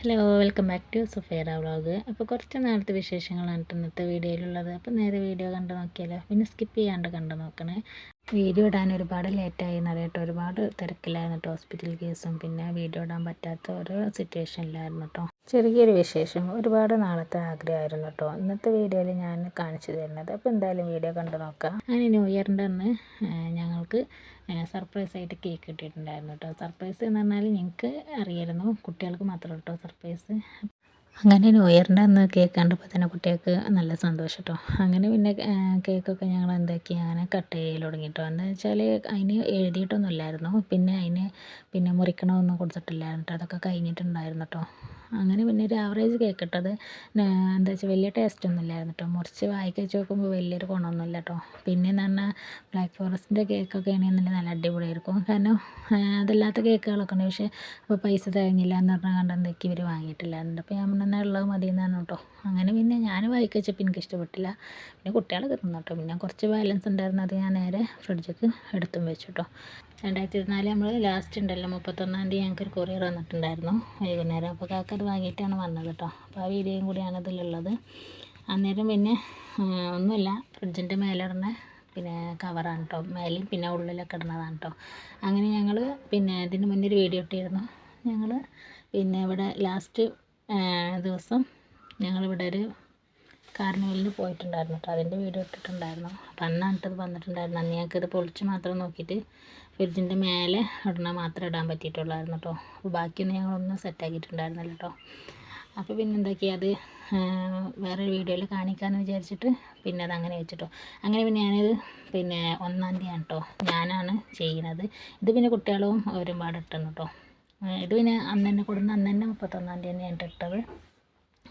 Hello welcome back to Suphera vlog അപ്പോൾ കുറച്ച് നേരത്തെ വിശേഷങ്ങളാണ് ഇന്നത്തെ വീഡിയോയിലുള്ളത്. അപ്പോൾ നേരെ വീഡിയോ കണ്ടു നോക്കിയാലോ? പിന്നെ സ്കിപ്പ് ചെയ്യാണ്ട് കണ്ടു നോക്കണേ. വീഡിയോ ഇടാൻ ഒരുപാട് ലേറ്റായി എന്നറിയട്ടോ ഒരുപാട് തിരക്കിലായിരുന്നു കേട്ടോ ഹോസ്പിറ്റൽ കേസും പിന്നെ വീഡിയോ ഇടാൻ പറ്റാത്ത ഒരു സിറ്റുവേഷനിലായിരുന്നു കേട്ടോ ചെറിയൊരു വിശേഷം. ഒരുപാട് നാളത്തെ ആഗ്രഹമായിരുന്നു കേട്ടോ ഇന്നത്തെ വീഡിയോയിൽ ഞാൻ കാണിച്ചു തരുന്നത്. അപ്പോൾ എന്തായാലും വീഡിയോ കണ്ടു നോക്കാം. അങ്ങനെ ന്യൂ ഇയറിന്റെ അന്ന് ഞങ്ങൾക്ക് സർപ്രൈസ് ആയിട്ട് കേക്ക് കിട്ടിയിട്ടുണ്ടായിരുന്നു കേട്ടോ സർപ്രൈസ് എന്ന് പറഞ്ഞാൽ ഞങ്ങൾക്ക് അറിയായിരുന്നു. കുട്ടികൾക്ക് മാത്രം കേട്ടോ സർപ്രൈസ് അങ്ങനെ ന്യൂ ഇയറിന്റെ അന്ന് കേക്ക് കണ്ടപ്പോൾ തന്നെ കുട്ടികൾക്ക് നല്ല സന്തോഷം കേട്ടോ അങ്ങനെ പിന്നെ കേക്കൊക്കെ ഞങ്ങൾ എന്താക്കി? അങ്ങനെ കട്ട് ചെയ്യൽ തുടങ്ങി കേട്ടോ എന്താ വെച്ചാൽ അതിന് എഴുതിയിട്ടൊന്നും ഇല്ലായിരുന്നു പിന്നെ അതിന് പിന്നെ മുറിക്കണമൊന്നും കൊടുത്തിട്ടില്ലായിരുന്നു കേട്ടോ അതൊക്കെ കഴിഞ്ഞിട്ടുണ്ടായിരുന്നു കേട്ടോ അങ്ങനെ പിന്നെ ഒരു ആവറേജ് കേക്ക് ഇട്ടത് എന്താ വെച്ചാൽ വലിയ ടേസ്റ്റ് ഒന്നും ഇല്ലായിരുന്നു കേട്ടോ മുറിച്ച് വായിക്ക് വെച്ച് നോക്കുമ്പോൾ വലിയൊരു ഗുണമൊന്നുമില്ല കേട്ടോ പിന്നെ എന്ന് പറഞ്ഞാൽ ബ്ലാക്ക് ഫോറസ്റ്റിന്റെ കേക്കൊക്കെ ആണെന്നുണ്ടെങ്കിൽ നല്ല അടിപൊളിയായിരിക്കും. കാരണം അതല്ലാത്ത കേക്കുകളൊക്കെ ഉണ്ട്. പക്ഷേ അപ്പോൾ പൈസ തികഞ്ഞില്ല എന്ന് പറഞ്ഞാൽ കണ്ടെന്തൊക്കെ ഇവർ വാങ്ങിയിട്ടില്ലായിരുന്നു. അപ്പോൾ ഞാൻ പറഞ്ഞാൽ ഉള്ളത് മതി എന്നാണ് കേട്ടോ. അങ്ങനെ പിന്നെ ഞാൻ വായിക്ക് വെച്ചപ്പോൾ എനിക്ക് ഇഷ്ടപ്പെട്ടില്ല പിന്നെ കുട്ടികളൊക്കെ തിന്നു കേട്ടോ. പിന്നെ കുറച്ച് ബാലൻസ് ഉണ്ടായിരുന്നു. അത് ഞാൻ നേരെ ഫ്രിഡ്ജിലേക്ക് എടുത്തും വെച്ചു കേട്ടോ. രണ്ടായിരത്തി ഇരുപത്തിനാല് നമ്മൾ ലാസ്റ്റ് ഉണ്ടല്ലോ. മുപ്പത്തൊന്നാം തീയതി ഞങ്ങൾക്കൊരു കൊറിയർ വന്നിട്ടുണ്ടായിരുന്നു. വൈകുന്നേരം. അപ്പോൾ കാക്ക അത് വാങ്ങിയിട്ടാണ് വന്നത് കേട്ടോ. അപ്പോൾ ആ വീഡിയോയും കൂടിയാണ് ഇതിലുള്ളത്. അന്നേരം പിന്നെ ഒന്നുമില്ല. ഫ്രിഡ്ജിന്റെ മേലെ ഇടുന്ന പിന്നെ കവറാണ് കേട്ടോ. മേലെയും പിന്നെ ഉള്ളിലൊക്കെ ഇടുന്നതാണ് കേട്ടോ. അങ്ങനെ ഞങ്ങൾ പിന്നെ ഇതിന് മുന്നേ ഒരു വീഡിയോ ഇട്ടിരുന്നു. ഞങ്ങൾ പിന്നെ ഇവിടെ ലാസ്റ്റ് ദിവസം ഞങ്ങളിവിടെ ഒരു കാർണിവലിന് പോയിട്ടുണ്ടായിരുന്നു കേട്ടോ. അതിന്റെ വീഡിയോ ഇട്ടിട്ടുണ്ടായിരുന്നു. അപ്പം അന്നാണ് വന്നിട്ടുണ്ടായിരുന്നു. അന്ന് ഞങ്ങൾക്കത് പൊളിച്ച് മാത്രം നോക്കിയിട്ട് ഫ്രിഡ്ജിന്റെ മേലെ ഇടണ മാത്രം ഇടാൻ പറ്റിയിട്ടുള്ളായിരുന്നു കേട്ടോ. അപ്പോൾ ബാക്കിയൊന്നും ഞങ്ങളൊന്നും സെറ്റാക്കിയിട്ടുണ്ടായിരുന്നില്ല കേട്ടോ. അപ്പോൾ പിന്നെ എന്താക്കി അത് വേറെ വീഡിയോയിൽ കാണിക്കാമെന്ന് വിചാരിച്ചിട്ട് പിന്നെ അത് അങ്ങനെ വെച്ചിട്ടോ. അങ്ങനെ പിന്നെ ഞാനിത് പിന്നെ ഒന്നാം തീയതിയാണ് കേട്ടോ. ഞാനാണ് ചെയ്യുന്നത്. ഇത് പിന്നെ കുട്ടികളും ഒരുപാട് ഇട്ടുന്നു കേട്ടോ. ഇത് പിന്നെ അന്ന് തന്നെ കൊടുന്ന് അന്ന് തന്നെ മുപ്പത്തൊന്നാം തീയതി ഞാൻ ഇട്ടത്.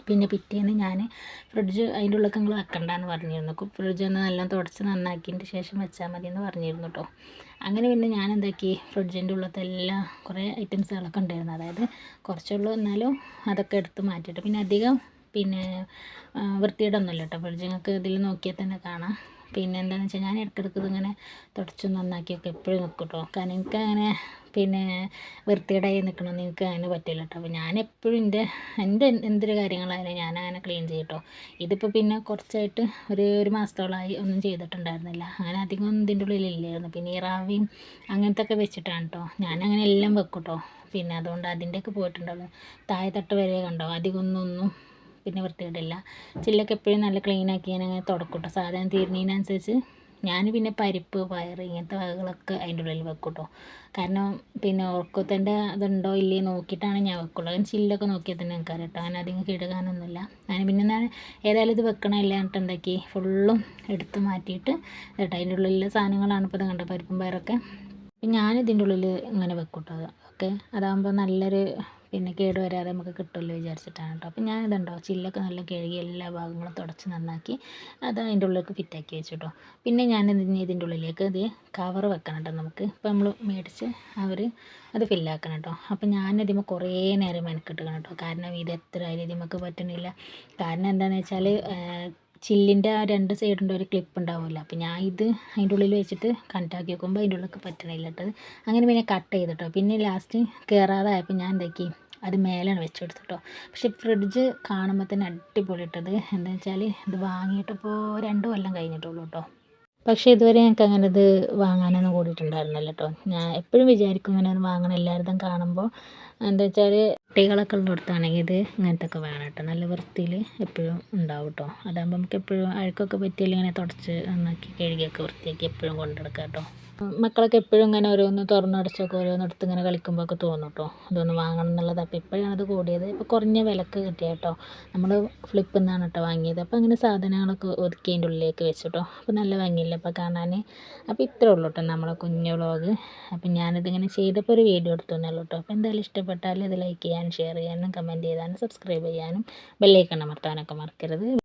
പിന്നെ പിറ്റേന്ന് ഞാൻ ഫ്രിഡ്ജ് അതിന്റെ ഉള്ളൊക്കെ നിങ്ങൾ വെക്കണ്ടെന്ന് പറഞ്ഞിരുന്നു. ഫ്രിഡ്ജ് ഒന്ന് നല്ല തുടച്ച് നന്നാക്കിയതിന്റെ ശേഷം വെച്ചാൽ മതി എന്ന് പറഞ്ഞിരുന്നു കേട്ടോ അങ്ങനെ പിന്നെ ഞാൻ എന്താക്കി ഫ്രിഡ്ജിന്റെ ഉള്ളത്തെല്ലാം എല്ലാ കുറേ ഐറ്റംസുകളൊക്കെ ഉണ്ടായിരുന്നു. അതായത് കുറച്ചുള്ളൂ എന്നാലും അതൊക്കെ എടുത്ത് മാറ്റിയിട്ട്. പിന്നെ അധികം പിന്നെ വൃത്തിയുടെ ഒന്നുമില്ല കേട്ടോ ഫ്രിഡ്ജ് നിങ്ങൾക്ക് ഇതിൽ നോക്കിയാൽ തന്നെ കാണാം. പിന്നെ എന്താണെന്ന് വെച്ചാൽ ഞാൻ ഇടയ്ക്കിടയ്ക്ക് ഇതിങ്ങനെ തുടച്ച് നന്നാക്കിയൊക്കെ എപ്പോഴും നിൽക്കും കേട്ടോ കാരണം എനിക്ക് അങ്ങനെ പിന്നെ വൃത്തികേടായി നിൽക്കണമെന്ന് എനിക്ക് അങ്ങനെ പറ്റില്ല കേട്ടോ അപ്പോൾ ഞാൻ എപ്പോഴും എന്റെ എന്റെ എന്തൊരു കാര്യങ്ങളായാലും ഞാൻ അങ്ങനെ ക്ലീൻ ചെയ്യും കേട്ടോ ഇതിപ്പോൾ പിന്നെ കുറച്ചായിട്ട് ഒരു ഒരു മാസത്തോളമായി ഒന്നും ചെയ്തിട്ടുണ്ടായിരുന്നില്ല. അങ്ങനെ അധികം ഇതിന്റെ ഉള്ളിലില്ലായിരുന്നു പിന്നെ ഈ റാവിയും അങ്ങനത്തെ ഒക്കെ വെച്ചിട്ടാണ് കേട്ടോ ഞാനങ്ങനെ എല്ലാം വെക്കും കേട്ടോ പിന്നെ അതുകൊണ്ട് അതിന്റെയൊക്കെ പോയിട്ടുണ്ടാവും താഴെത്തട്ട് തട്ട് വരെ കണ്ടോ? അധികമൊന്നും ഒന്നും പിന്നെ വൃത്തികേടില്ല. ചില്ലൊക്കെ എപ്പോഴും നല്ല ക്ലീൻ ആക്കി ഞാൻ അങ്ങനെ തുടക്കൂട്ടോ. കേട്ടോ സാധനം തീരുന്നതിനനുസരിച്ച് ഞാൻ പിന്നെ പരിപ്പ് പയർ ഇങ്ങനത്തെ വകകളൊക്കെ അതിന്റെ ഉള്ളിൽ വെക്കും കേട്ടോ കാരണം പിന്നെ ഉറക്കത്തിന്റെ അതുണ്ടോ ഇല്ലേ നോക്കിയിട്ടാണ് ഞാൻ വെക്കുള്ളൂ. അങ്ങനെ ചില്ലൊക്കെ നോക്കിയാൽ തന്നെ എനിക്കറിയാം കേട്ടോ. അങ്ങനെ അധികം കിടുകാനൊന്നുമില്ല. ഞാൻ പിന്നെ ഞാൻ ഏതായാലും ഇത് വെക്കണമില്ല എന്നിട്ട് എന്താക്കി? ഫുള്ളും എടുത്ത് മാറ്റിയിട്ട് കേട്ടോ അതിന്റെ ഉള്ളിൽ സാധനങ്ങളാണ് ഇപ്പോൾ ഇത് കണ്ടോ പരിപ്പും പയറൊക്കെ. ഞാനിതിന്റെ ഉള്ളിൽ ഇങ്ങനെ വെക്കൂട്ടോ. കേട്ടോ ഓക്കെ അതാകുമ്പോൾ നല്ലൊരു പിന്നെ കേട് വരാതെ നമുക്ക് കിട്ടുമല്ലോ വിചാരിച്ചിട്ടാണ് കേട്ടോ. അപ്പോൾ ഞാൻ ഇതുണ്ടോ ചില്ലൊക്കെ നല്ല കഴുകി എല്ലാ ഭാഗങ്ങളും തുടച്ച് നന്നാക്കി അത് അതിന്റെ ഉള്ളിലേക്ക് ഫിറ്റാക്കി വെച്ചു കേട്ടോ പിന്നെ ഞാൻ ഇതിന്റെ ഉള്ളിലേക്ക് ഇത് കവർ വെക്കണം കേട്ടോ നമുക്ക്. ഇപ്പോൾ നമ്മൾ മേടിച്ച് അവർ അത് ഫില്ലാക്കണം കേട്ടോ. ഞാൻ ഞാനതിമ കുറേ നേരം മെനക്കെട്ടുക്കണം കേട്ടോ. കാരണം ഇത് എത്ര ആയാലും പറ്റണില്ല. കാരണം എന്താണെന്ന് വെച്ചാൽ ചില്ലിന്റെ ആ രണ്ട് സൈഡിന്റെ ഒരു ക്ലിപ്പ് ഉണ്ടാവുമല്ലോ. അപ്പോൾ ഞാൻ ഇത് അതിന്റെ ഉള്ളിൽ വെച്ചിട്ട് കണക്റ്റാക്കി വെക്കുമ്പോൾ അതിന്റെ ഉള്ളിലൊക്കെ പറ്റണില്ല കേട്ടത് അങ്ങനെ പിന്നെ കട്ട് ചെയ്തിട്ടോ പിന്നെ ലാസ്റ്റ് കയറാതായപ്പോൾ ഞാൻ എന്താക്കി? അത് മേലാണ് വെച്ച് കൊടുത്തിട്ടോ പക്ഷേ ഫ്രിഡ്ജ് കാണുമ്പോൾ തന്നെ അടിപൊളി ഇട്ടത് എന്താ വെച്ചാൽ ഇത് വാങ്ങിയിട്ടിപ്പോൾ രണ്ട് കൊല്ലം കഴിഞ്ഞിട്ടുള്ളൂ കേട്ടോ പക്ഷേ ഇതുവരെ ഞങ്ങൾക്ക് അങ്ങനെ ഇത് വാങ്ങാനൊന്നും കൂടിയിട്ടുണ്ടായിരുന്നില്ല കേട്ടോ ഞാൻ എപ്പോഴും വിചാരിക്കും ഇങ്ങനെ ഒന്ന് വാങ്ങണം എല്ലാവരും കാണുമ്പോൾ എന്താ വെച്ചാൽ കുട്ടികളൊക്കെ ഉള്ളിടത്താണെങ്കിൽ ഇത് ഇങ്ങനത്തെ ഒക്കെ വേണം കേട്ടോ. നല്ല വൃത്തിയിൽ എപ്പോഴും ഉണ്ടാവും കേട്ടോ. അതാകുമ്പോൾ നമുക്ക് എപ്പോഴും അഴുക്കൊക്കെ പറ്റിയാൽ ഇങ്ങനെ തുടച്ച് നന്നാക്കി കഴുകിയൊക്കെ വൃത്തിയാക്കി എപ്പോഴും കൊണ്ടെടുക്കാം കേട്ടോ. മക്കളൊക്കെ എപ്പോഴും ഇങ്ങനെ ഓരോന്ന് തുറന്നടച്ചൊക്കെ ഓരോന്നെടുത്ത് ഇങ്ങനെ കളിക്കുമ്പോഴൊക്കെ തോന്നും കേട്ടോ. ഇതൊന്ന് വാങ്ങണം എന്നുള്ളത്. അപ്പോൾ ഇപ്പോഴാണ് അത് കൂടിയത്. ഇപ്പോൾ കുറഞ്ഞ വിലക്ക് കിട്ടിയ കേട്ടോ. നമ്മൾ ഫ്ലിപ്പിൽ നിന്നാണ് കേട്ടോ വാങ്ങിയത്. അപ്പോൾ അങ്ങനെ സാധനങ്ങളൊക്കെ ഒതുക്കി അതിന്റെ ഉള്ളിലേക്ക് വെച്ചു കേട്ടോ. അപ്പോൾ നല്ല ഭംഗിയില്ല. അപ്പോൾ കാണാൻ അപ്പോൾ ഇത്രേ ഉള്ളൂ കേട്ടോ നമ്മളെ കുഞ്ഞു വ്ളോഗ്. അപ്പോൾ ഞാനിതിങ്ങനെ ചെയ്തപ്പോൾ ഒരു വീഡിയോ എടുത്തു തന്നെയുള്ളൂ കേട്ടോ. അപ്പോൾ എന്തായാലും ഇഷ്ടപ്പെട്ടാൽ ഇത് ലൈക്ക് ചെയ്യാനും ഷെയർ ചെയ്യാനും കമന്റ് ചെയ്യാനും സബ്സ്ക്രൈബ് ചെയ്യാനും ബെല്ലൈക്കൺ അമർത്താനൊക്കെ മറക്കരുത്.